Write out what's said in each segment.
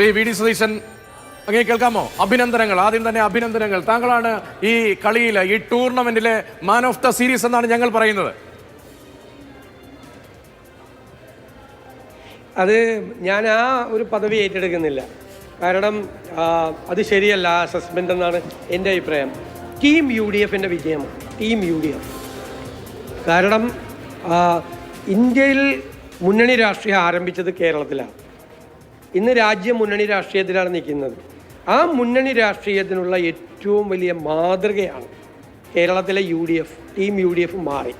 Shri V D Satheesan അങ്ങനെ കേൾക്കാമോ? അഭിനന്ദനങ്ങൾ ആദ്യം തന്നെ അഭിനന്ദനങ്ങൾ. താങ്കളാണ് ഈ കളിയിലെ ഈ ടൂർണമെന്റിലെ മാൻ ഓഫ് ദ സീരീസ് എന്നാണ് ഞങ്ങൾ പറയുന്നത്. അത് ഞാൻ ആ ഒരു പദവി ഏറ്റെടുക്കുന്നില്ല. കാരണം അത് ശരിയല്ല ആ അസസ്മെന്റ് എന്നാണ് എന്റെ അഭിപ്രായം. ടീം യു ഡി എഫിന്റെ വിജയമാണ് ടീം യു ഡി എഫ് കാരണം ഇന്ത്യയിൽ മുന്നണി രാഷ്ട്രീയം ആരംഭിച്ചത് കേരളത്തിലാണ്. ഇന്ന് രാജ്യം മുന്നണി രാഷ്ട്രീയത്തിലാണ് നിൽക്കുന്നത്. ആ മുന്നണി രാഷ്ട്രീയത്തിനുള്ള ഏറ്റവും വലിയ മാതൃകയാണ് കേരളത്തിലെ U D F team U D F മാറി.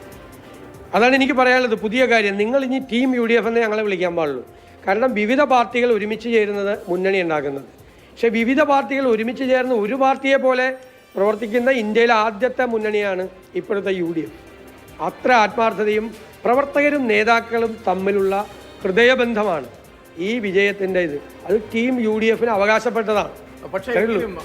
അതാണ് എനിക്ക് പറയാനുള്ളത്. പുതിയ കാര്യം നിങ്ങൾ ഇനി ടീം യു ഡി എഫ് എന്ന് ഞങ്ങളെ വിളിക്കാൻ പാടുള്ളൂ. കാരണം വിവിധ പാർട്ടികൾ ഒരുമിച്ച് ചേരുന്നത് മുന്നണി ഉണ്ടാക്കുന്നത്. പക്ഷേ വിവിധ പാർട്ടികൾ ഒരുമിച്ച് ചേർന്ന് ഒരു പാർട്ടിയെ പോലെ പ്രവർത്തിക്കുന്ന ഇന്ത്യയിലെ ആദ്യത്തെ മുന്നണിയാണ് ഇപ്പോഴത്തെ യു ഡി എഫ് അത്ര ആത്മാർത്ഥതയും പ്രവർത്തകരും നേതാക്കളും തമ്മിലുള്ള ഹൃദയബന്ധമാണ്. ഈ വിജയത്തിന്റെ ഇത്. അത് ടീം യു ഡി എഫിന് അവകാശപ്പെട്ടതാണ് പക്ഷേ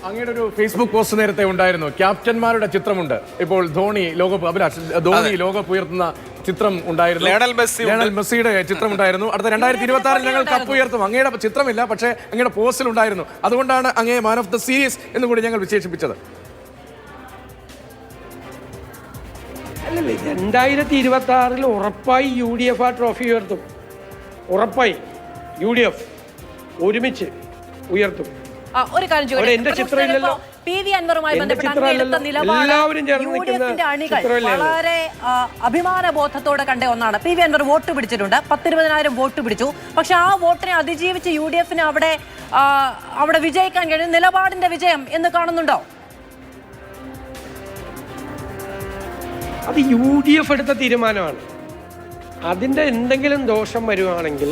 അങ്ങയുടെ ഒരു ഫേസ്ബുക്ക് പോസ്റ്റ് നേരത്തെ ഉണ്ടായിരുന്നു. ക്യാപ്റ്റന്മാരുടെ ചിത്രമുണ്ട്. ഇപ്പോൾ ധോണി ലോകകപ്പ് അഭിലാഷ് ധോണി ലോകകപ്പ് ഉയർത്തുന്ന ചിത്രം ഉണ്ടായിരുന്നു. ലയണൽ മെസ്സി ലയണൽ മെസ്സിയുടെ ചിത്രം ഉണ്ടായിരുന്നു അടുത്ത രണ്ടായിരത്തി ഇരുപത്തി ആറിൽ ഞങ്ങൾ കപ്പ് ഉയർത്തും. അങ്ങയുടെ ചിത്രമില്ല പക്ഷേ അങ്ങയുടെ പോസ്റ്റിൽ ഉണ്ടായിരുന്നു. അതുകൊണ്ടാണ് അങ്ങേ മാൻ ഓഫ് ദ സീരീസ് എന്ന് കൂടി ഞങ്ങൾ വിശേഷിപ്പിച്ചത്. അല്ലല്ല രണ്ടായിരത്തി ഇരുപത്തി ആറിൽ ഉറപ്പായി യു ഡി എഫ് ആ ട്രോഫി ഉയർത്തും. ഉറപ്പായി. യു ഡി എഫ് ഒരുമിച്ച് ഉയർത്തും ആ, ഒരു കാര്യം അവിടെ എന്റെ ചോദിക്കട്ടെ? ചിത്രം ഇല്ലല്ലോ. പി വി അൻവറുമായി എന്റെ ബന്ധപ്പെട്ട് ചിത്രം അങ്ങ് എടുത്ത ഇല്ലല്ലോ. നിലപാട് എല്ലാവരും ചേർന്ന് യു ഡി നിൽക്കുന്ന എഫിന്റെ അണികൾ ചിത്രമല്ലേ ഉള്ളൂ. വളരെ ആ, അഭിമാന ബോധത്തോടെ കണ്ട ഒന്നാണ് പി വി അൻവർ വോട്ട് പിടിച്ചിട്ടുണ്ട് പത്തിരുപതിനായിരം വോട്ട് പിടിച്ചു പക്ഷെ ആ വോട്ടിനെ അതിജീവിച്ച് യു ഡി എഫിന് അവിടെ ആ, അവിടെ വിജയിക്കാൻ കഴിയും നിലപാടിന്റെ വിജയം എന്ന് കാണുന്നുണ്ടോ അത് യു ഡി എഫ് എടുത്ത തീരുമാനമാണ് അതിന്റെ എന്തെങ്കിലും ദോഷം വരുവാണെങ്കിൽ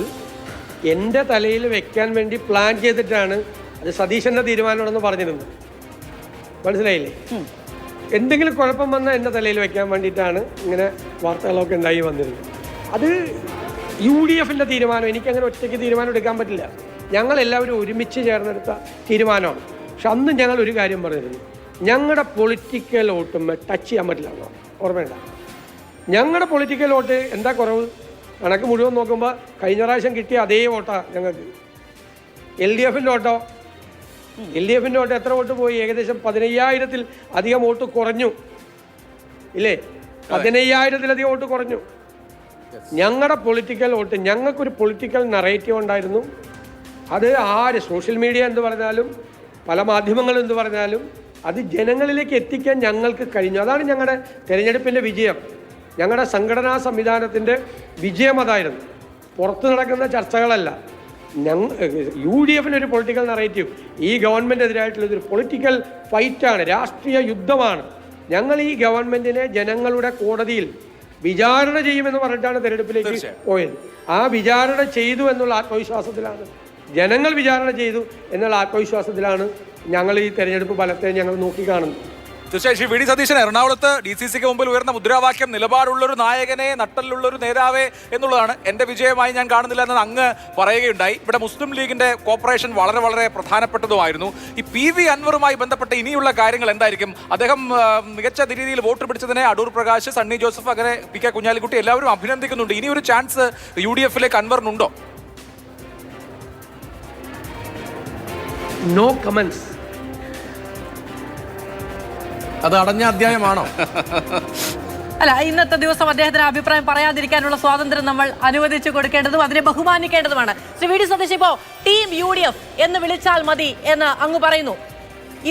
എന്റെ തലയിൽ വെക്കാൻ വേണ്ടി പ്ലാൻ ചെയ്തിട്ടാണ് അത് സതീശന്റെ തീരുമാനമാണെന്ന് പറഞ്ഞിരുന്നത്. മനസ്സിലായില്ലേ? എന്തെങ്കിലും കുഴപ്പം വന്നാൽ എന്റെ തലയിൽ വെക്കാൻ വേണ്ടിയിട്ടാണ് ഇങ്ങനെ വാർത്തകളൊക്കെ ഉണ്ടായി വന്നിരുന്നത്. അത് യു ഡി എഫിന്റെ തീരുമാനം എനിക്കങ്ങനെ ഒറ്റയ്ക്ക് തീരുമാനം എടുക്കാൻ പറ്റില്ല. ഞങ്ങളെല്ലാവരും ഒരുമിച്ച് ചേർന്നെടുത്ത തീരുമാനമാണ്. പക്ഷെ അന്ന് ഞങ്ങൾ ഒരു കാര്യം പറഞ്ഞിരുന്നു. ഞങ്ങളുടെ പൊളിറ്റിക്കൽ വോട്ടും ടച്ച് ചെയ്യാൻ പറ്റില്ല ഓർമ്മയുണ്ട? ഞങ്ങളുടെ പൊളിറ്റിക്കൽ വോട്ട് എന്താ കുറവ്? കണക്ക് മുഴുവൻ നോക്കുമ്പോൾ കഴിഞ്ഞ പ്രാവശ്യം കിട്ടിയ അതേ വോട്ടാണ് ഞങ്ങൾക്ക്. എൽ ഡി എഫിന്റെ വോട്ടോ? എൽ ഡി എഫിന്റെ വോട്ട് എത്ര വോട്ട് പോയി? ഏകദേശം പതിനയ്യായിരത്തിൽ അധികം വോട്ട് കുറഞ്ഞു. ഇല്ലേ? പതിനയ്യായിരത്തിലധികം വോട്ട് കുറഞ്ഞു. ഞങ്ങളുടെ പൊളിറ്റിക്കൽ വോട്ട് ഞങ്ങൾക്കൊരു പൊളിറ്റിക്കൽ നറേറ്റീവ് ഉണ്ടായിരുന്നു. അത് ആര് സോഷ്യൽ മീഡിയ എന്ന് പറഞ്ഞാലും പല മാധ്യമങ്ങൾ എന്ന് പറഞ്ഞാലും അത് ജനങ്ങളിലേക്ക് എത്തിക്കാൻ ഞങ്ങൾക്ക് കഴിഞ്ഞു. അതാണ് ഞങ്ങളുടെ തിരഞ്ഞെടുപ്പിന്റെ വിജയം. ഞങ്ങളുടെ സംഘടനാ സംവിധാനത്തിന്റെ വിജയം അതായിരുന്നു പുറത്ത് നടക്കുന്ന ചർച്ചകളല്ല. ഞങ്ങ യു ഡി എഫിന് ഒരു പൊളിറ്റിക്കൽ നറേറ്റീവ് ഈ ഗവൺമെന്റിനെതിരായിട്ടുള്ള ഒരു പൊളിറ്റിക്കൽ ഫൈറ്റാണ് രാഷ്ട്രീയ യുദ്ധമാണ്. ഞങ്ങൾ ഈ ഗവൺമെന്റിനെ ജനങ്ങളുടെ കോടതിയിൽ വിചാരണ ചെയ്യുമെന്ന് പറഞ്ഞിട്ടാണ് തെരഞ്ഞെടുപ്പിലേക്ക് പോയത്. ആ വിചാരണ ചെയ്തു എന്നുള്ള ആത്മവിശ്വാസത്തിലാണ് ജനങ്ങൾ വിചാരണ ചെയ്തു എന്നുള്ള ആത്മവിശ്വാസത്തിലാണ് ഞങ്ങൾ ഈ തെരഞ്ഞെടുപ്പ് ഫലത്തെ ഞങ്ങൾ നോക്കിക്കാണുന്നത്. തീർച്ചയായും വി ഡി സതീശൻ എറണാകുളത്ത് ഡി സി സിക്ക് മുമ്പിൽ ഉയർന്ന മുദ്രാവാക്യം നിലപാടുള്ളൊരു നായകനെ നട്ടലിലുള്ളൊരു നേതാവേ എന്നുള്ളതാണ് എന്റെ വിജയമായി ഞാൻ കാണുന്നില്ല എന്ന് അങ്ങ് പറയുകയുണ്ടായി. ഇവിടെ മുസ്ലിം ലീഗിന്റെ കോപ്പറേഷൻ വളരെ വളരെ പ്രധാനപ്പെട്ടതുമായിരുന്നു. ഈ പി വി അൻവറുമായി ബന്ധപ്പെട്ട ഇനിയുള്ള കാര്യങ്ങൾ എന്തായിരിക്കും? അദ്ദേഹം മികച്ച രീതിയിൽ വോട്ട് പിടിച്ചതിനെ അടൂർ പ്രകാശ് സണ്ണി ജോസഫ് അങ്ങനെ പി കെ കുഞ്ഞാലിക്കുട്ടി എല്ലാവരും അഭിനന്ദിക്കുന്നുണ്ട്. ഇനി ഒരു ചാൻസ് യു ഡി എഫിലേക്ക് അൻവറിനുണ്ടോ? നോ കമൻസ് അത് അടഞ്ഞ അധ്യായമാണോ? അല്ല ഇന്നത്തെ ദിവസം അദ്ദേഹത്തിന് അഭിപ്രായം പറയാതിരിക്കാനുള്ള സ്വാതന്ത്ര്യം നമ്മൾ അനുവദിച്ചു കൊടുക്കേണ്ടതും അതിനെ ബഹുമാനിക്കേണ്ടതുമാണ്. ശ്രീ വി ഡി സതീഷ് ഇപ്പോ ടീം യു ഡി എഫ് എന്ന് വിളിച്ചാൽ മതി എന്ന് അങ്ങ് പറയുന്നു.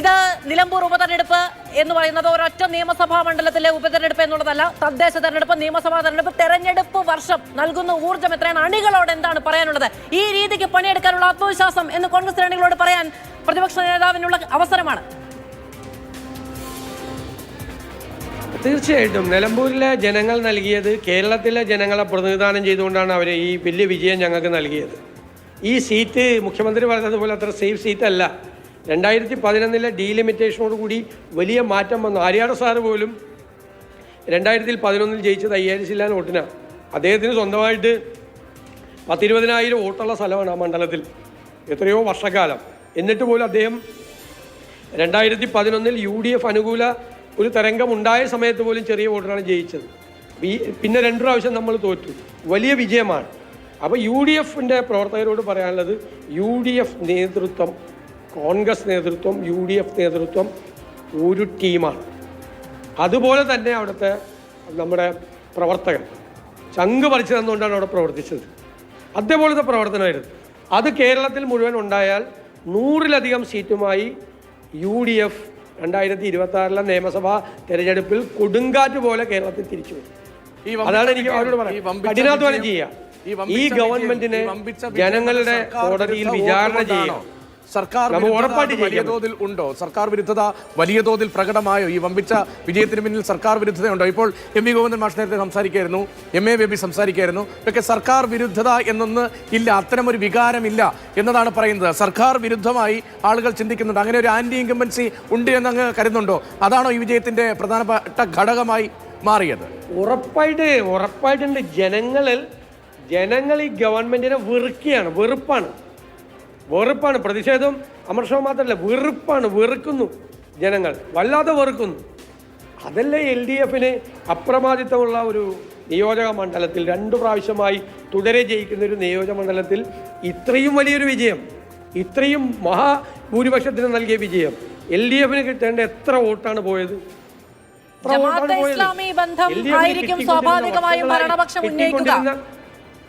ഇത് നിലമ്പൂർ ഉപതെരഞ്ഞെടുപ്പ് എന്ന് പറയുന്നത് ഒരൊറ്റ നിയമസഭാ മണ്ഡലത്തിലെ ഉപതെരഞ്ഞെടുപ്പ് എന്നുള്ളതല്ല തദ്ദേശ തെരഞ്ഞെടുപ്പ് നിയമസഭാ തെരഞ്ഞെടുപ്പ് തെരഞ്ഞെടുപ്പ് വർഷം നൽകുന്ന ഊർജം എത്രയാണ്? അണികളോട് എന്താണ് പറയാനുള്ളത്? ഈ രീതിക്ക് പണിയെടുക്കാനുള്ള ആത്മവിശ്വാസം എന്ന് കോൺഗ്രസ് അണികളോട് പറയാൻ പ്രതിപക്ഷ നേതാവിനുള്ള അവസരമാണ്. തീർച്ചയായിട്ടും. നിലമ്പൂരിലെ ജനങ്ങൾ നൽകിയത് കേരളത്തിലെ ജനങ്ങളെ പ്രതിനിധാനം ചെയ്തുകൊണ്ടാണ് അവർ ഈ വലിയ വിജയം ഞങ്ങൾക്ക് നൽകിയത്. ഈ സീറ്റ് മുഖ്യമന്ത്രി പറഞ്ഞതുപോലെ അത്ര സേഫ് സീറ്റ് അല്ല രണ്ടായിരത്തി പതിനൊന്നിലെ ഡീലിമിറ്റേഷനോട് കൂടി വലിയ മാറ്റം വന്നു. ആര്യാട് സാറ് പോലും രണ്ടായിരത്തി പതിനൊന്നിൽ ജയിച്ചത് അയ്യായിരം ശില്ലാൻ വോട്ടിനാണ് അദ്ദേഹത്തിന് സ്വന്തമായിട്ട് പത്തിരുപതിനായിരം വോട്ടുള്ള സ്ഥലമാണ് ആ മണ്ഡലത്തിൽ. എത്രയോ വർഷക്കാലം. എന്നിട്ട് പോലും അദ്ദേഹം രണ്ടായിരത്തി പതിനൊന്നിൽ യു ഡി എഫ് അനുകൂല ഒരു തരംഗം ഉണ്ടായ സമയത്ത് പോലും ചെറിയ വോട്ടിനാണ് ജയിച്ചത്. പിന്നെ രണ്ടു പ്രാവശ്യം നമ്മൾ തോറ്റു. വലിയ വിജയമാണ്. അപ്പോൾ യു ഡി എഫിന്റെ പ്രവർത്തകരോട് പറയാനുള്ളത് യു ഡി എഫ് നേതൃത്വം കോൺഗ്രസ് നേതൃത്വം യു ഡി എഫ് നേതൃത്വം ഒരു ടീമാണ്. അതുപോലെ തന്നെ അവിടുത്തെ നമ്മുടെ പ്രവർത്തകർ ചങ്ക് പറിച്ചു തന്നുകൊണ്ടാണ് അവിടെ പ്രവർത്തിച്ചത്. അതേപോലത്തെ പ്രവർത്തനമായിരുന്നു. അത് കേരളത്തിൽ മുഴുവൻ ഉണ്ടായാൽ നൂറിലധികം സീറ്റുമായി യു ഡി എഫ് രണ്ടായിരത്തി ഇരുപത്തി ആറിലെ നിയമസഭാ തെരഞ്ഞെടുപ്പിൽ കൊടുങ്കാറ്റ് പോലെ കേരളത്തിൽ തിരിച്ചു വരും അതാണ് എനിക്ക് അവരോട് പറയാം കഠിനാധ്വാനം ചെയ്യുക ഈ ഗവൺമെന്റിനെ ജനങ്ങളുടെ കോടതിയിൽ വിചാരണ ചെയ്യുക? സർക്കാർ വലിയ തോതിൽ ഉണ്ടോ? സർക്കാർ വിരുദ്ധത വലിയ തോതിൽ പ്രകടമായോ? ഈ വമ്പിച്ച വിജയത്തിന് പിന്നിൽ സർക്കാർ വിരുദ്ധതയുണ്ടോ? ഇപ്പോൾ എം വി ഗോവിന്ദൻ മാഷ് നേരത്തെ സംസാരിക്കായിരുന്നു. എം എ ബേബി സംസാരിക്കായിരുന്നു. ഇതൊക്കെ സർക്കാർ വിരുദ്ധത എന്നൊന്ന് ഇല്ല. അത്തരമൊരു വികാരമില്ല എന്നതാണ് പറയുന്നത്. സർക്കാർ വിരുദ്ധമായി ആളുകൾ ചിന്തിക്കുന്നുണ്ട്. അങ്ങനെ ഒരു ആന്റി ഇൻകമ്പൻസി ഉണ്ട് എന്ന് അങ്ങ് കരുതുന്നുണ്ടോ? അതാണോ ഈ വിജയത്തിന്റെ പ്രധാനപ്പെട്ട ഘടകമായി മാറിയത്? ഉറപ്പായിട്ട് ഉറപ്പായിട്ടുണ്ട്. ജനങ്ങളിൽ ജനങ്ങൾ ഈ ഗവൺമെന്റിനെ വെറുക്കുകയാണ്. വെറുപ്പാണ്. വെറുപ്പാണ് പ്രതിഷേധം അമർഷവും മാത്രമല്ല വെറുപ്പാണ് വെറുക്കുന്നു ജനങ്ങൾ വല്ലാതെ വെറുക്കുന്നു. അതല്ലേ എൽ ഡി എഫിന് അപ്രമാദിത്വമുള്ള ഒരു നിയോജക മണ്ഡലത്തിൽ രണ്ടു പ്രാവശ്യമായി തുടരെ ജയിക്കുന്ന ഒരു നിയോജക മണ്ഡലത്തിൽ ഇത്രയും വലിയൊരു വിജയം ഇത്രയും മഹാഭൂരിപക്ഷത്തിന് നൽകിയ വിജയം എൽ ഡി എഫിന് കിട്ടേണ്ട എത്ര വോട്ടാണ് പോയത്? ജമാഅത്തെ? ഇസ്ലാമി ബന്ധം ആയിരിക്കും സ്വാഭാവികമായും ഭരണപക്ഷം ഉന്നയിക്കുക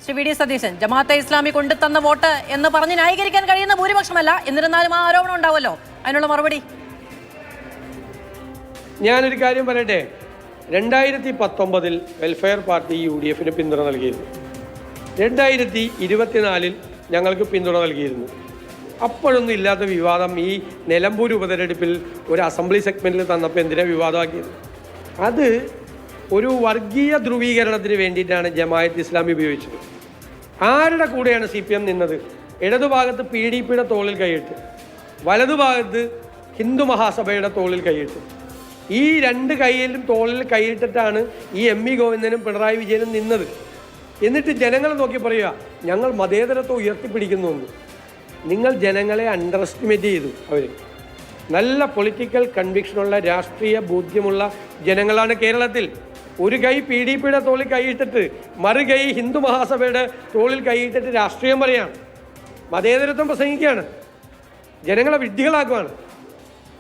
ശ്രീ വി ഡി സതീശൻ ജമാഅത്തെ ഇസ്ലാമി കൊണ്ടുതന്ന വോട്ട് എന്ന് പറഞ്ഞ് ന്യായീകരിക്കാൻ കഴിയുന്ന ഭൂരിപക്ഷമല്ല. എന്നിരുന്നാലും ആ ആരോപണം ഉണ്ടാവല്ലോ അതിനുള്ള മറുപടി? ഞാനൊരു കാര്യം പറയട്ടെ. രണ്ടായിരത്തി പത്തൊമ്പതിൽ വെൽഫെയർ പാർട്ടി യു ഡി എഫിന് പിന്തുണ നൽകിയിരുന്നു. രണ്ടായിരത്തി ഇരുപത്തിനാലിൽ ഞങ്ങൾക്ക് പിന്തുണ നൽകിയിരുന്നു. അപ്പോഴൊന്നും ഇല്ലാത്ത വിവാദം ഈ നിലമ്പൂർ ഉപതെരഞ്ഞെടുപ്പിൽ ഒരു അസംബ്ലി സെഗ്മെന്റിൽ തന്നപ്പോൾ എന്തിനാ വിവാദമാക്കിയത്? അത് ഒരു വർഗീയ ധ്രുവീകരണത്തിന് വേണ്ടിയിട്ടാണ് ജമായത്ത് ഇസ്ലാമി ഉപയോഗിച്ചത്. ആരുടെ കൂടെയാണ് സി പി എം നിന്നത്? ഇടതുഭാഗത്ത് പി ഡി പിയുടെ തോളിൽ കൈയിട്ട് വലതുഭാഗത്ത് ഹിന്ദു മഹാസഭയുടെ തോളിൽ കൈയിട്ട്. ഈ രണ്ട് കൈയിലും തോളിൽ കൈയിട്ടിട്ടാണ് ഈ എം വി ഗോവിന്ദനും പിണറായി വിജയനും നിന്നത്. എന്നിട്ട് ജനങ്ങളെ നോക്കി പറയുക ഞങ്ങൾ മതേതരത്വം ഉയർത്തിപ്പിടിക്കുന്നു നിങ്ങൾ ജനങ്ങളെ അണ്ടർ എസ്റ്റിമേറ്റ് ചെയ്തു അവർ നല്ല പൊളിറ്റിക്കൽ കൺവിക്ഷനുള്ള രാഷ്ട്രീയ ബോധ്യമുള്ള ജനങ്ങളാണ് കേരളത്തിൽ. ഒരു കൈ പി ഡി പിയുടെ തോളിൽ കൈയിട്ടിട്ട് മറു കൈ ഹിന്ദു മഹാസഭയുടെ തോളിൽ കൈയിട്ടിട്ട് രാഷ്ട്രീയം പറയാണ് മതേതരത്വം പ്രസംഗിക്കുകയാണ്. ജനങ്ങളെ വിഡ്ഢികളാക്കുവാണ്.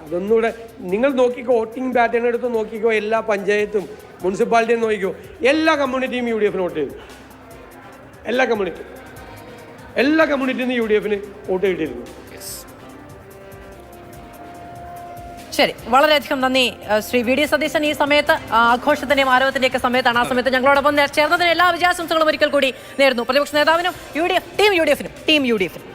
അതൊന്നുകൂടെ നിങ്ങൾ നോക്കിക്കോ വോട്ടിംഗ് പാറ്റേൺ എടുത്ത് നോക്കിക്കോ എല്ലാ പഞ്ചായത്തും മുനിസിപ്പാലിറ്റിയും നോക്കിക്കോ. എല്ലാ കമ്മ്യൂണിറ്റിയും യു ഡി എഫിന് വോട്ട് ചെയ്തു. എല്ലാ കമ്മ്യൂണിറ്റിയും. എല്ലാ കമ്മ്യൂണിറ്റിയിൽ നിന്ന് യു ഡി എഫിന് വോട്ട് കിട്ടിയിരുന്നു. ശരി വളരെയധികം നന്ദി ശ്രീ വി ഡി സതീശൻ ഈ സമയത്ത് ആഘോഷത്തിന്റെയും ആരോപത്തിന്റെയൊക്കെ സമയത്താണ് ആ സമയത്ത് ഞങ്ങളോടൊപ്പം ചേർന്നതിന് എല്ലാ വിജയാശംസകളും ഒരിക്കൽ കൂടി നേരുന്നു. പ്രതിപക്ഷ നേതാവിനും U D F team U D എഫിനും ടീം യു ഡി എഫിനും.